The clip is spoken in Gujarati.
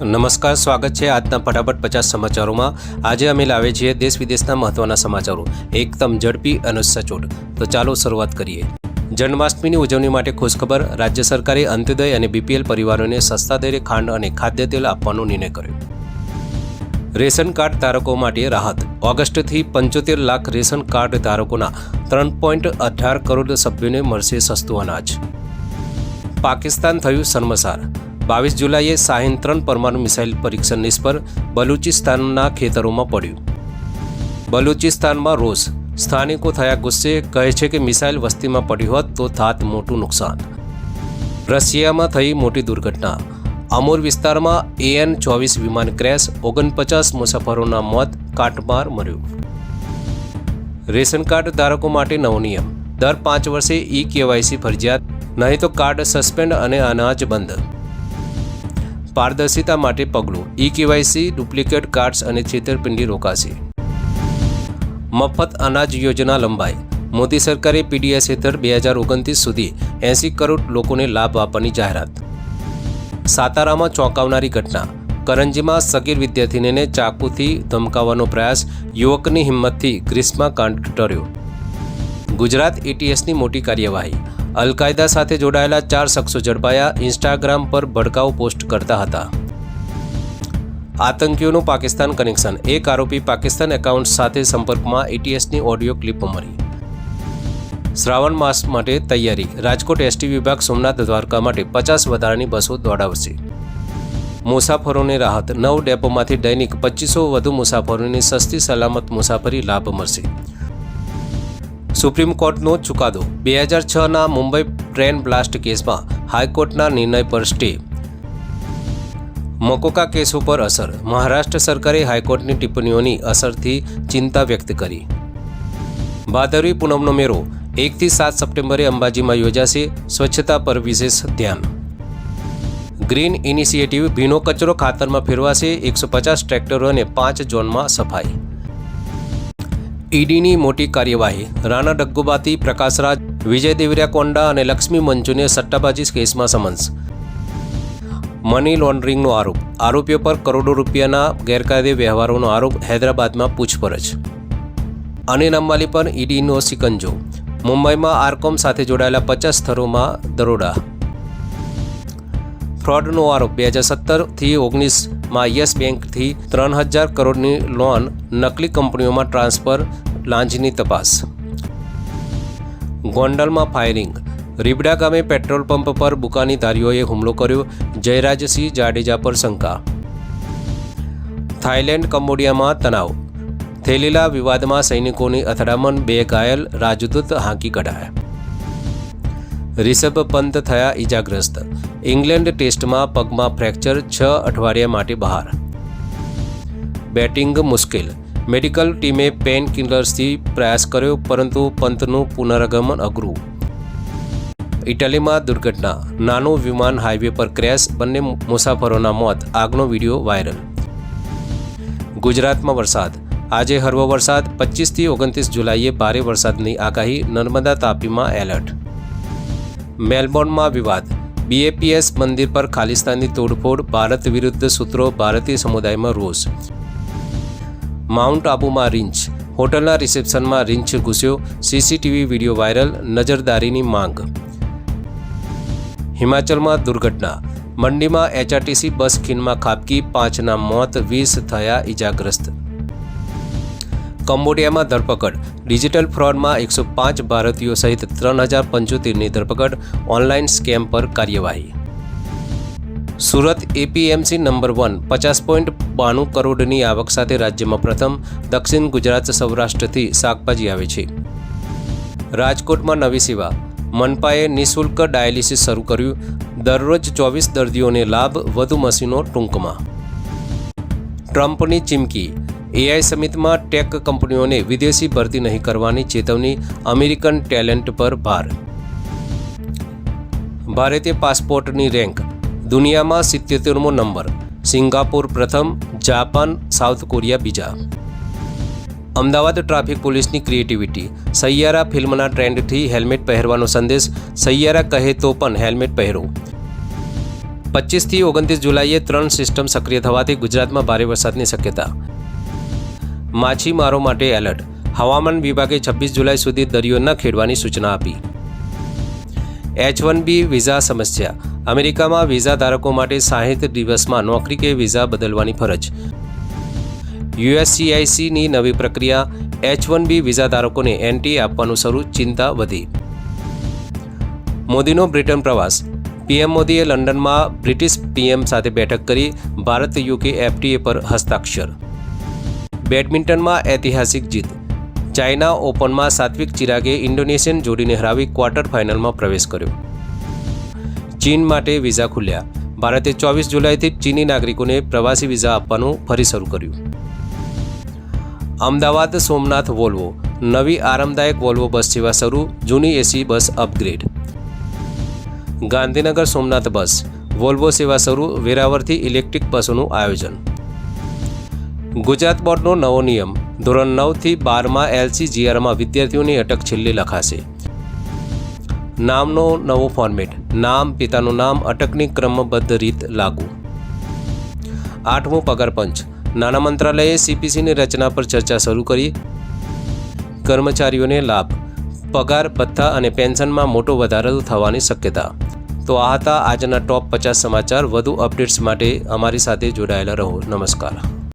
નમસ્કાર, સ્વાગત છે આજના ફટાફટ પચાસ સમાચારોમાં. આજે અમે લાવે છીએ દેશ વિદેશના મહત્વના સમાચારો. એકદમ ઝડપી અને સચોટ. તો ચાલો શરૂઆત કરીએ. જન્માષ્ટમીની ઉજવણી માટે ખુશખબર. રાજ્ય સરકારે અંત્યોદય અને બીપીએલ પરિવારોને સસ્તા દરે ખાંડ અને ખાદ્ય તેલ આપવાનો નિર્ણય કર્યો. રેશન કાર્ડ ધારકો માટે રાહત. ઓગસ્ટથી પંચોતેર લાખ રેશન કાર્ડ ધારકોના ત્રણ પોઈન્ટ અઢાર કરોડ સભ્યોને મળશે સસ્તું અનાજ. પાકિસ્તાન થયું શર્મસાર. બાવીસ જુલાઈએ શાહીન ત્રણ પરમાણુ મિસાઇલ પરીક્ષણ નિષ્ફળ બલુચિસ્તાનના ખેતરોમાં પડ્યું. બલુચિસ્તાનમાં રોષ. સ્થાનિકો થયા ગુસ્સે, કહે છે કે મિસાઇલ વસ્તીમાં પડ્યું હોત તો થાત મોટું નુકસાન. રશિયામાં થઈ મોટી દુર્ઘટના. અમૂર વિસ્તારમાં એએન ચોવીસ વિમાન ક્રેશ, ઓગણપચાસ મુસાફરોના મોત, કાટમાર મર્યું. રેશન કાર્ડ ધારકો માટે નવો નિયમ. દર પાંચ વર્ષે ઈ કેવાયસી ફરજિયાત, નહીં તો કાર્ડ સસ્પેન્ડ અને અનાજ બંધ. પારદર્શિતા માટે પગલું ઈ કેવાયસી ડુપ્લિકેટ કાર્ડ્સ અને છેતરપિંડી રોકાશે. મફત અનાજ યોજના લંબાઈ, મોદી સરકારે પીડીએસ હેઠળ બે હજાર ઓગણત્રીસ સુધી એંસી કરોડ લોકોને લાભ આપવાની જાહેરાત. સાતારામાં ચોંકાવનારી ઘટના, કરંજીમાં સગીર વિદ્યાર્થીનીને ચાકુથી ધમકાવવાનો પ્રયાસ, યુવકની હિંમતથી ગ્રીસમાં કાંડ ટર્યો ગુજરાત એટીએસની મોટી કાર્યવાહી અલકાયદા સાથે જોડાયેલા ચાર શખ્સો ઝડપાયા ઇન્સ્ટાગ્રામ પર ભડકાઉ પોસ્ટ કરતા હતા. આતંકીઓનું પાકિસ્તાન કનેક્શન. એક આરોપી પાકિસ્તાન એકાઉન્ટ સાથે સંપર્કમાં એટીએસની ઓડિયો ક્લિપ મળી. શ્રાવણ માસ માટે તૈયારી. રાજકોટ એસટી વિભાગ સોમનાથ દ્વારકા માટે પચાસ વધારાની બસો દોડાવશે. મુસાફરોને રાહત. નવ ડેપોમાંથી દૈનિક પચીસો વધુ મુસાફરોની સસ્તી સલામત મુસાફરી લાભ મળશે. સુપ્રીમ કોર્ટનો ચુકાદો. બે હજાર છના મુંબઈ ટ્રેન બ્લાસ્ટ કેસમાં હાઈકોર્ટના નિર્ણય પર સ્ટે. મકોકા કેસ ઉપર અસર. મહારાષ્ટ્ર સરકારે હાઈકોર્ટની ટિપ્પણીઓની અસરથી ચિંતા વ્યક્ત કરી. ભાદરવી પૂનમનો મેળો. એકથી સાત સપ્ટેમ્બરે અંબાજીમાં યોજાશે. સ્વચ્છતા પર વિશેષ ધ્યાન. ગ્રીન ઇનિશિયેટિવ ભીનો કચરો ખાતરમાં ફેરવાશે. એકસો પચાસ ટ્રેક્ટરો અને પાંચ ઝોનમાં સફાઈ. ઈડીની મોટી કાર્યવાહી, રાણા ડગ્ગુબાતી, પ્રકાશરાજ, વિજય દેવરિયા કોંડા અને લક્ષ્મી મંજુને સટ્ટાબાજી કેસમાં સમન્સ. મની લોન્ડરિંગનો આરોપ, આરોપીઓ પર કરોડો રૂપિયાના ગેરકાયદે વ્યવહારોનો આરોપ હૈદરાબાદમાં પૂછપરછ. અનિલ અંબાલી પર ઈડીનો સિકંજો, મુંબઈમાં આરકોમ સાથે જોડાયેલા પચાસ સ્થળોમાં દરોડા. ફ્રોડનો આરોપ, બે હજાર સત્તરથી ઓગણીસમાં યસ બેંકથી ત્રણ હજાર કરોડની લોન નકલી કંપનીઓમાં ટ્રાન્સફર લાંચની તપાસ. ગોંડલમાં ફાયરિંગ. રીબડા ગામે પેટ્રોલ પંપ પર બુકાનીધારીઓએ હુમલો કર્યો, જયરાજસિંહ જાડેજા પર શંકા. થાઇલેન્ડ કંબોડિયામાં તણાવ. થેલીલા વિવાદમાં સૈનિકોની અથડામણ, બે ઘાયલ, રાજદૂત હાંકી કઢાયા. રિષભ પંત થયા ઈજાગ્રસ્ત. ઇંગ્લેન્ડ ટેસ્ટમાં પગમાં ફ્રેક્ચર છ અઠવાડિયા માટે બહાર. બેટિંગ મુશ્કેલ. મેડિકલ ટીમે પેન કિલર્સથી પ્રયાસ કર્યો, પરંતુ પંતનું પુનરાગમન અઘરું. ઇટાલીમાં દુર્ઘટના. નાનું વિમાન હાઈવે પર ક્રેશ, બંને મુસાફરોના મોત. આગનો વીડિયો વાયરલ. ગુજરાતમાં વરસાદ. આજે હળવો વરસાદ. પચીસથી ઓગણત્રીસ જુલાઈએ ભારે વરસાદની આગાહી. નર્મદા તાપીમાં એલર્ટ. મેલબોર્નમાં વિવાદ. બીએપીએસ મંદિર પર ખાલિસ્તાની તોડફોડ, ભારત વિરુદ્ધ સૂત્રો, ભારતીય સમુદાયમાં રોષ. માઉન્ટ આબુમાં રિંચ હોટલના રિસેપ્શનમાં રિંચ ઘૂસ્યો. CCTV video viral. નજરદારીની માંગ. હિમાચલમાં દુર્ઘટના. મંડીમાં એચઆરટીસી બસ ખીણમાં ખાબકી. પાંચના મોત. વીસ થયા ઈજાગ્રસ્ત. કંબોડિયામાં ધરપકડ. ડિજિટલ ફ્રોડમાં એકસો પાંચ ભારતીયો સહિત ત્રણ હજાર પંચોતેરની ધરપકડ ઓનલાઈન સ્કેમ પર કાર્યવાહી. સુરત એપીએમસી નંબર વન પચાસ પોઈન્ટ બાણું કરોડની આવક સાથે રાજ્યમાં પ્રથમ, દક્ષિણ ગુજરાત સૌરાષ્ટ્રથી શાકભાજી આવે છે. રાજકોટમાં નવી સેવા. મનપાએ નિઃશુલ્ક ડાયાલિસિસ શરૂ કર્યું. દરરોજ ચોવીસ દર્દીઓને લાભ, વધુ મશીનો ટૂંકમાં. ટ્રમ્પની ચીમકી. એઆઈ સમિટમાં ટેક કંપનીઓને વિદેશી ભરતી નહીં કરવાની ચેતવણી અમેરિકન ટેલેન્ટ પર ભાર. ભારતીય પાસપોર્ટની રેન્ક, દુનિયામાં સિત્યોતેરમો નંબર, સિંગાપુર પ્રથમ, જાપાન, સાઉથ કોરિયા બીજા. અમદાવાદ ટ્રાફિક પોલીસની ક્રિએટિવિટી સૈયારા ફિલ્મના ટ્રેન્ડથી હેલ્મેટ પહેરવાનો સંદેશ સૈયારા કહે તો પણ હેલ્મેટ પહેરો. પચીસથી ઓગણત્રીસ જુલાઈએ ત્રણ સિસ્ટમ સક્રિય થવાથી ગુજરાતમાં ભારે વરસાદની શક્યતા. માછીમારો માટે એલર્ટ. હવામાન વિભાગે છવ્વીસ જુલાઈ સુધી દરિયો ન ખેડવાની સૂચના આપી. એચ વન બી વિઝા સમસ્યા. અમેરિકામાં વિઝા ધારકો માટે સાહીઠ દિવસમાં નોકરી કે વિઝા બદલવાની ફરજ. યુએસસીઆઈસીની નવી પ્રક્રિયા. એચ વન બી વિઝા ધારકોને એનટી આપવાનું શરૂ, ચિંતા વધી. મોદીનો બ્રિટન પ્રવાસ. પીએમ મોદીએ લંડનમાં બ્રિટિશ પીએમ સાથે બેઠક કરી, ભારત યુકે એફટીએ પર હસ્તાક્ષર. બેડમિન્ટનમાં ઐતિહાસિક જીત. ચાઇના ઓપનમાં સાત્વિક ચિરાગે ઇન્ડોનેશિયન જોડીને હરાવી ક્વાર્ટર ફાઇનલમાં પ્રવેશ કર્યો. ચીન માટે વિઝા ખુલ્યા. ભારતે ચોવીસ જુલાઈથી ચીની નાગરિકોને પ્રવાસી વિઝા આપવાનું ફરી શરૂ કર્યું. અમદાવાદ સોમનાથ વોલ્વો. નવી આરામદાયક વોલ્વો બસ સેવા શરૂ, જૂની AC bus upgrade. Gandhinagar Somnath bus. Volvo સેવા શરૂ વેરાવરથી ઇલેક્ટ્રિક બસોનું આયોજન. ગુજરાત બોર્ડનો નવો નિયમ. ધોરણ નવથી બારમાં એલસી જીઆરમાં વિદ્યાર્થીઓની અટક છેલ્લી લખાશે. નામનો નવો ફોર્મેટ નામ, પિતાનું નામ, અટકની ક્રમબદ્ધ રીત લાગુ. આઠમું પગારપંચ નાણાં મંત્રાલયે સીપીસીની રચના પર ચર્ચા શરૂ કરી. કર્મચારીઓને લાભ. પગાર, ભથ્થા અને પેન્શનમાં મોટો વધારો થવાની શક્યતા. તો આ હતા આજના ટોપ પચાસ સમાચાર. વધુ અપડેટ્સ માટે અમારી સાથે જોડાયેલા રહો. નમસ્કાર.